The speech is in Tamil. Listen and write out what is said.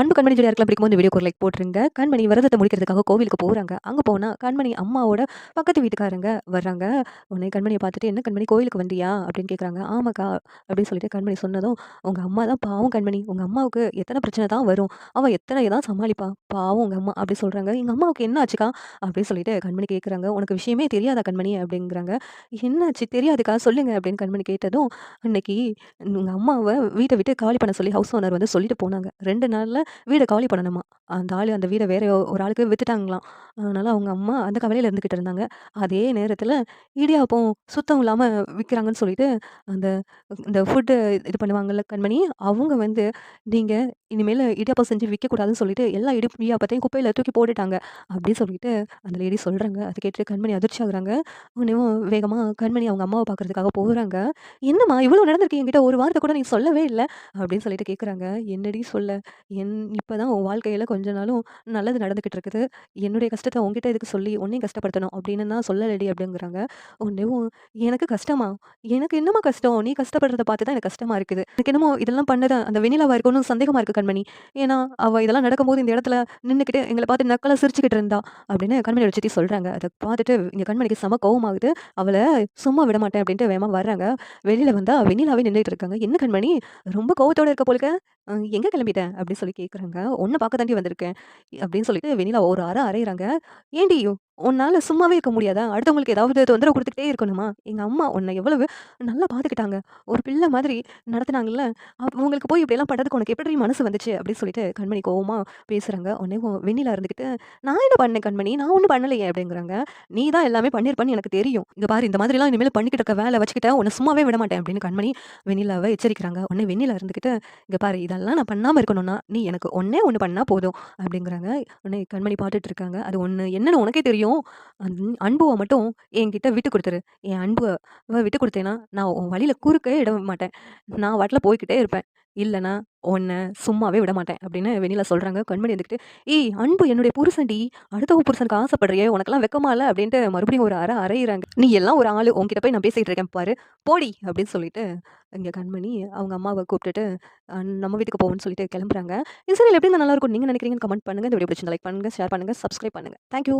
அன்பு கண்மணி ஜோடி இருக்கலாம் பிடிக்கும் இந்த வீடியோ ஒரு லைக் போட்டுருங்க. கண்மணி விரதத்தை முடிக்கிறதுக்காக கோவிலுக்கு போகிறாங்க அங்கே போனால் கண்மணி அம்மாவோட பக்கத்து வீட்டுக்காரங்க வர்றாங்க. உடனே கண்மணியை பார்த்துட்டு என்ன கண்மணி கோவிலுக்கு வந்தியா? அப்படின்னு கேட்குறாங்க ஆமாக்கா அப்படின்னு சொல்லிட்டு கண்மணி சொன்னதும் உங்கள் அம்மா தான் பாவம் கண்மணி. உங்கள் அம்மாவுக்கு எத்தனை பிரச்சனை தான் வரும். அவள் எத்தனை இதான் சமாளிப்பா. பாவம் உங்கள் அம்மா அப்படி சொல்கிறாங்க எங்கள் அம்மாவுக்கு என்ன ஆச்சுக்கா? அப்படின்னு சொல்லிட்டு கண்மணி கேட்குறாங்க உனக்கு விஷயமே தெரியாதா கண்மணி? அப்படிங்கிறாங்க. என்னாச்சு தெரியாதுக்கா. சொல்லுங்க அப்படின்னு கண்மணி கேட்டதும் அன்னைக்கு உங்கள் அம்மாவை வீட்டை விட்டு காலி பண்ண சொல்லி ஹவுஸ் ஓனர் வந்து சொல்லிட்டு போனாங்க. ரெண்டு நாளில் வீடை காலி பண்ணணுமா. அந்த ஆள் அந்த வீடை வேற ஒரு ஆளுக்கு வித்துட்டாங்களாம். அதனால அவங்க அம்மா அந்த கவலையில் இருந்துக்கிட்டு இருந்தாங்க. அதே நேரத்தில் இடியாப்பம் சுத்தம் இல்லாமல் விற்கிறாங்கன்னு சொல்லிட்டு, அந்த இந்த ஃபுட்டு இது பண்ணுவாங்கல்ல கண்மணி, அவங்க வந்து நீங்கள் இனிமேல் இடியாப்பம் செஞ்சு விற்கக்கூடாதுன்னு சொல்லிட்டு, எல்லா இடி இடியாப்பத்தையும் குப்பையில் தூக்கி போட்டுட்டாங்க. அப்படின்னு சொல்லிட்டு அந்த லேடி சொல்கிறாங்க அதை கேட்டு கண்மணி அதிர்ச்சி ஆகுறாங்க. உன்னையும் வேகமாக கண்மணி அவங்க அம்மாவை பார்க்குறதுக்காக போகிறாங்க "என்னம்மா இவ்வளோ நடந்திருக்கு என்கிட்ட ஒரு வார்த்தை கூட நீங்கள் சொல்லவே இல்லை அப்படின்னு சொல்லிட்டு கேட்குறாங்க. "என்னடி சொல்ல? இப்போ தான் உன் வாழ்க்கையில் கொஞ்ச நாளும் நல்லது நடந்துக்கிட்டு இருக்குது. என்னுடைய கஷ்டத்தை உங்ககிட்ட இதுக்கு சொல்லி உன்னையும் கஷ்டப்படுத்தணும் அப்படின்னு நான் சொல்லலடி அப்படிங்கிறாங்க. ஒன்றும் எனக்கு கஷ்டமா? எனக்கு என்னமா கஷ்டம்? நீ கஷ்டப்படுறத பார்த்து தான் எனக்கு கஷ்டமாக இருக்குது. எனக்கு என்னமோ இதெல்லாம் பண்ணது அந்த வெண்ணிலாவாக இருக்கும்னு சந்தேகமாக இருக்கு கண்மணி. ஏன்னா, அவள் இதெல்லாம் நடக்கும்போது இந்த இடத்துல நின்றுக்கிட்டு எங்களை பார்த்து நக்கலாக சிரிச்சுக்கிட்டு இருந்தா அப்படின்னு கண்மணி சித்தி சொல்கிறாங்க அதை பார்த்துட்டு இங்கே கண்மணிக்கு செம கோவமாகுது. அவளை சும்மா விட மாட்டேன் அப்படின்ட்டு வேகமாக வர்றாங்க. வெளியில் வந்தால் வெண்ணிலாவே நின்றுட்டு இருக்காங்க. என்ன கண்மணி ரொம்ப கோவத்தோடு இருக்க போலக்க? எங்கே கிளம்பிட்டேன் அப்படின்னு சொல்லி கேட்குறாங்க. "உன்ன பார்க்க தாண்டி வந்திருக்கேன்." அப்படின்னு சொல்லிட்டு வெண்ணிலா ஒரு அரை அரைகிறாங்க "ஏன்டி உன்னால் சும்மாவே இருக்க முடியாதா? அடுத்தவங்களுக்கு ஏதாவது தொந்தரவு கொடுத்துக்கிட்டே இருக்கணுமா? எங்கள் அம்மா உன்னை எவ்வளவு நல்லா பார்த்துக்கிட்டாங்க. ஒரு பிள்ளை மாதிரி நடத்துனாங்கல்ல. அவங்களுக்கு போய் இப்படியெல்லாம் பண்றதுக்கு உனக்கு எப்படி மனசு வந்துச்சு?" அப்படின்னு சொல்லிட்டு கண்மணி கோவமாக பேசுகிறாங்க உடனே வெண்ணிலா இருந்துக்கிட்டு "நான் என்ன பண்ணேன் கண்மணி? நான் ஒன்றும் பண்ணலையே." அப்படிங்கிறாங்க. "நீ தான் எல்லாமே பண்ணியிருப்பன்னு எனக்கு தெரியும். இங்கே பாரு இந்த மாதிரிலாம் இனிமேல் பண்ணிக்கிட்டு இருக்க வேலை வச்சுக்கிட்ட உன்னை சும்மாவே விட மாட்டேன்." அப்படின்னு கண்மணி வெண்ணிலாவை எச்சரிக்கிறாங்க. உடனே வெண்ணில இருந்துகிட்டு, இங்கே பாரு இதெல்லாம் நான் பண்ணாமல் இருக்கணும்னா, நீ எனக்கு ஒன்னே ஒன்று பண்ணால் போதும்." அப்படிங்கிறாங்க. உடனே கண்மணி பார்த்துட்டு இருக்காங்க. அது ஒன்று என்னன்னு உனக்கே தெரியும். அன் அன்புவை மட்டும் என்கிட்ட விட்டு கொடுத்துரு என் அன்புவை விட்டு கொடுத்தேன்னா நான் உன் வழியில் குறுக்கே இட மாட்டேன். நான் வாட்டில் போய்க்கிட்டே இருப்பேன். இல்லைனா உன்னை சும்மாவே விட மாட்டேன்." அப்படின்னு வெண்ணிலா சொல்கிறாங்க கண்மணி இருந்துக்கிட்டு "ஏய் அன்பு என்னுடைய புருஷன்டி. அடுத்த புருஷனுக்கு ஆசைப்படுறியே! உனக்கெல்லாம் வெக்கமா இல்லை அப்படின்ட்டு மறுபடியும் ஒரு அறை அறையிறாங்க. "நீ எல்லாம் ஒரு ஆளு. உன்கிட்ட போய் நான் பேசிகிட்டு இருக்கேன் பாரு. போடி!" அப்படின்னு சொல்லிட்டு இங்கே கண்மணி அவங்க அம்மாவை கூப்பிட்டுட்டு, நம்ம வீட்டுக்கு போவோம்னு சொல்லிட்டு கிளம்புறாங்க. இந்த சீரியல் எப்படி நல்லா இருக்கும் நீங்க நினைக்கிறீங்கன்னு கமெண்ட் பண்ணுங்க. இந்த வீடியோ பிடிச்சிருந்தா லைக் பண்ணுங்க, ஷேர் பண்ணுங்கள் சப்ஸ்கிரைப் பண்ணுங்க. Thank you.